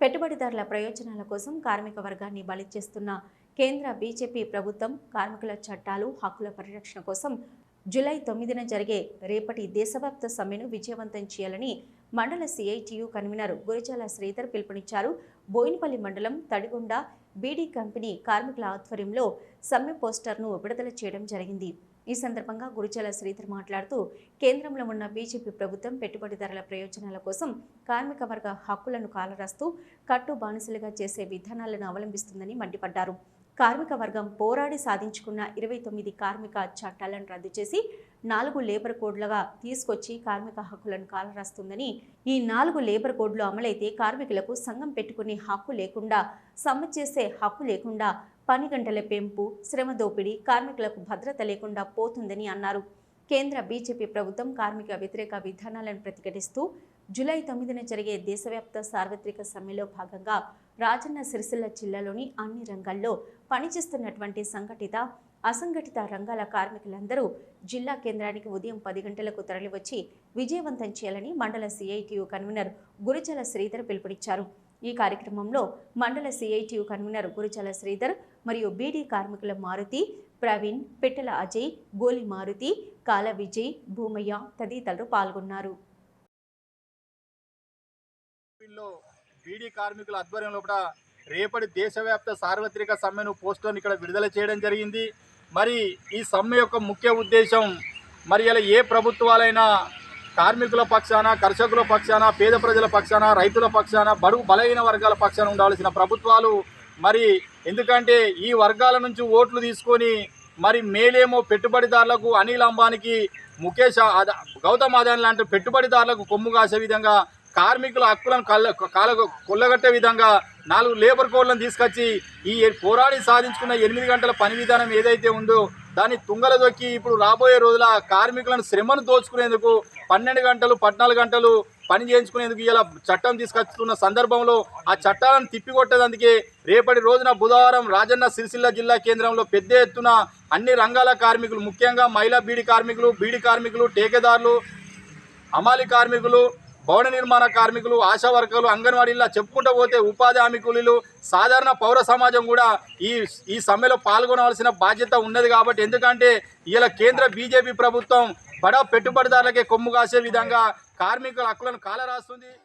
పెట్టుబడిదారుల ప్రయోజనాల కోసం కార్మిక వర్గాన్ని బలి చేస్తున్న కేంద్ర బీజేపీ ప్రభుత్వం కార్మికుల చట్టాలు హక్కుల పరిరక్షణ కోసం జూలై తొమ్మిదిన జరిగే రేపటి దేశవ్యాప్త సమ్మెను విజయవంతం చేయాలని మండల సిఐటియు కన్వీనర్ గురిజాల శ్రీధర్ పిలుపునిచ్చారు. బోయినపల్లి మండలం తడిగొండ బీడీ కంపెనీ కార్మికుల ఆధ్వర్యంలో సమ్మె పోస్టర్ను విడుదల చేయడం జరిగింది. ఈ సందర్భంగా గురిజాల శ్రీధర్ మాట్లాడుతూ కేంద్రంలో ఉన్న బీజేపీ ప్రభుత్వం పెట్టుబడిదారుల ప్రయోజనాల కోసం కార్మిక వర్గ హక్కులను కాలరాస్తూ కట్టు బానిసలుగా చేసే విధానాలను అవలంబిస్తుందని మండిపడ్డారు. కార్మిక వర్గం పోరాడి సాధించుకున్న ఇరవై తొమ్మిది కార్మిక చట్టాలను రద్దు చేసి నాలుగు లేబర్ కోడ్లుగా తీసుకొచ్చి కార్మిక హక్కులను కాలరాస్తుందని ఈ నాలుగు లేబర్ కోడ్లు అమలైతే కార్మికులకు సంఘం పెట్టుకునే హక్కు లేకుండా సమ్మె చేసే హక్కు లేకుండా పని గంటల పెంపు శ్రమ దోపిడీ కార్మికులకు భద్రత లేకుండా పోతుందని అన్నారు. కేంద్ర బీజేపీ ప్రభుత్వం కార్మిక వ్యతిరేక విధానాలను ప్రతిఘటిస్తూ జూలై తొమ్మిదిన జరిగే దేశవ్యాప్త సార్వత్రిక సమ్మెలో భాగంగా రాజన్న సిరిసిల్ల జిల్లాలోని అన్ని రంగాల్లో పనిచేస్తున్నటువంటి సంఘటిత అసంఘటిత రంగాల కార్మికులందరూ జిల్లా కేంద్రానికి ఉదయం పది గంటలకు తరలివచ్చి విజయవంతం చేయాలని మండల సిఐటియు కన్వీనర్ గురుజల శ్రీధర్ పిలుపునిచ్చారు. ఈ కార్యక్రమంలో మండల సిఐటియు కన్వీనర్ గురుజల శ్రీధర్ మరియు బీడీ కార్మికుల మారుతి ప్రవీణ్ పిట్టల అజయ్ గోలి మారుతి కాల విజయ్ భూమయ్య తదితరులు పాల్గొన్నారు. బీడీ కార్మికుల ఆధ్వర్యం లోపల రేపటి దేశవ్యాప్త సార్వత్రిక సమ్మెను పోస్టర్ని ఇక్కడ విడుదల చేయడం జరిగింది. మరి ఈ సమ్మె యొక్క ముఖ్య ఉద్దేశం మరి ఇలా ఏ ప్రభుత్వాలైనా కార్మికుల పక్షాన కర్షకుల పక్షాన పేద ప్రజల పక్షాన రైతుల పక్షాన బడుగు బలహీన వర్గాల పక్షాన ఉండాల్సిన ప్రభుత్వాలు మరి ఎందుకంటే ఈ వర్గాల నుంచి ఓట్లు తీసుకొని మరి మేలేమో పెట్టుబడిదారులకు అనిల్ అంబానికి ముఖేష్ అద- గౌతమ్ అదాని లాంటి పెట్టుబడిదారులకు కొమ్ము కాసే విధంగా కార్మికుల హక్కులను కళ్ళ కాల కొల్లగట్టే విధంగా నాలుగు లేబర్ కోడ్లను తీసుకొచ్చి ఈ పోరాడి సాధించుకున్న ఎనిమిది గంటల పని విధానం ఏదైతే ఉందో దాన్ని తుంగల దొక్కి ఇప్పుడు రాబోయే రోజుల కార్మికులను శ్రమను దోచుకునేందుకు పన్నెండు గంటలు పద్నాలుగు గంటలు పని చేయించుకునేందుకు ఇలా చట్టం తీసుకొస్తున్న సందర్భంలో ఆ చట్టాలను తిప్పికొట్టేందుకే రేపటి రోజున బుధవారం రాజన్న సిరిసిల్ల జిల్లా కేంద్రంలో పెద్ద ఎత్తున అన్ని రంగాల కార్మికులు ముఖ్యంగా మహిళా బీడి కార్మికులు బీడి కార్మికులు టేకేదారులు అమాలి కార్మికులు భవన నిర్మాణ కార్మికులు ఆశా వర్కర్లు అంగన్వాడీలా చెప్పుకుంటూ పోతే ఉపాధి హామీ కూలీలు సాధారణ పౌర సమాజం కూడా ఈ ఈ సమ్మెలో పాల్గొనవలసిన బాధ్యత ఉన్నది కాబట్టి ఎందుకంటే ఇలా కేంద్ర బీజేపీ ప్రభుత్వం బడా పెట్టుబడిదారులకే కొమ్ము కాసే విధంగా కార్మికుల హక్కులను కాలరాస్తుంది.